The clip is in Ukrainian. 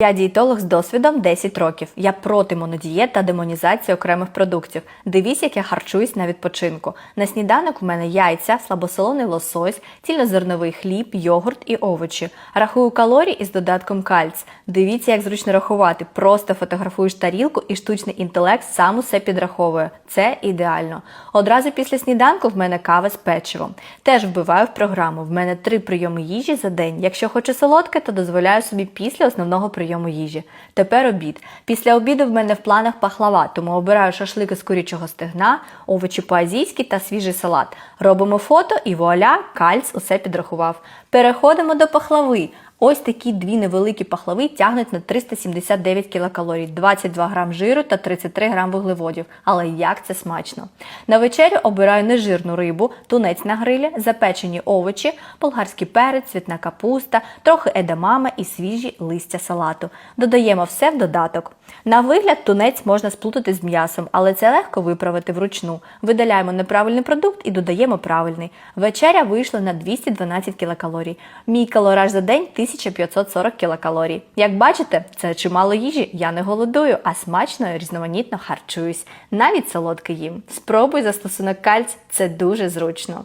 Я дієтолог з досвідом 10 років. Я проти монодієт та демонізації окремих продуктів. Дивіться, як я харчуюсь на відпочинку. На сніданок у мене яйця, слабосолоний лосось, цільнозерновий хліб, йогурт і овочі. Рахую калорії із додатком кальц. Дивіться, як зручно рахувати. Просто фотографуєш тарілку і штучний інтелект сам усе підраховує. Це ідеально. Одразу після сніданку в мене кава з печивом. Теж вбиваю в програму. В мене три прийоми їжі за день. Якщо хочу солодке, то дозволяю собі після основного прийому їжі. Тепер обід. Після обіду в мене в планах пахлава, тому обираю шашлики з курячого стегна, овочі по-азійськи та свіжий салат. Робимо фото і вуаля, кальц усе підрахував. Переходимо до пахлави. Ось такі дві невеликі пахлави тягнуть на 379 кілокалорій, 22 грам жиру та 33 грам вуглеводів. Але як це смачно! На вечерю обираю нежирну рибу, тунець на грилі, запечені овочі, болгарський перець, цвітна капуста, трохи едамама і свіжі листя салату. Додаємо все в додаток. На вигляд тунець можна сплутати з м'ясом, але це легко виправити вручну. Видаляємо неправильний продукт і додаємо правильний. Вечеря вийшла на 212 кілокалорій. Мій калораж за день 1540 кілокалорій. Як бачите, це чимало їжі. Я не голодую, а смачно і різноманітно харчуюсь. Навіть солодке їм. Спробуй застосунок кальць, це дуже зручно.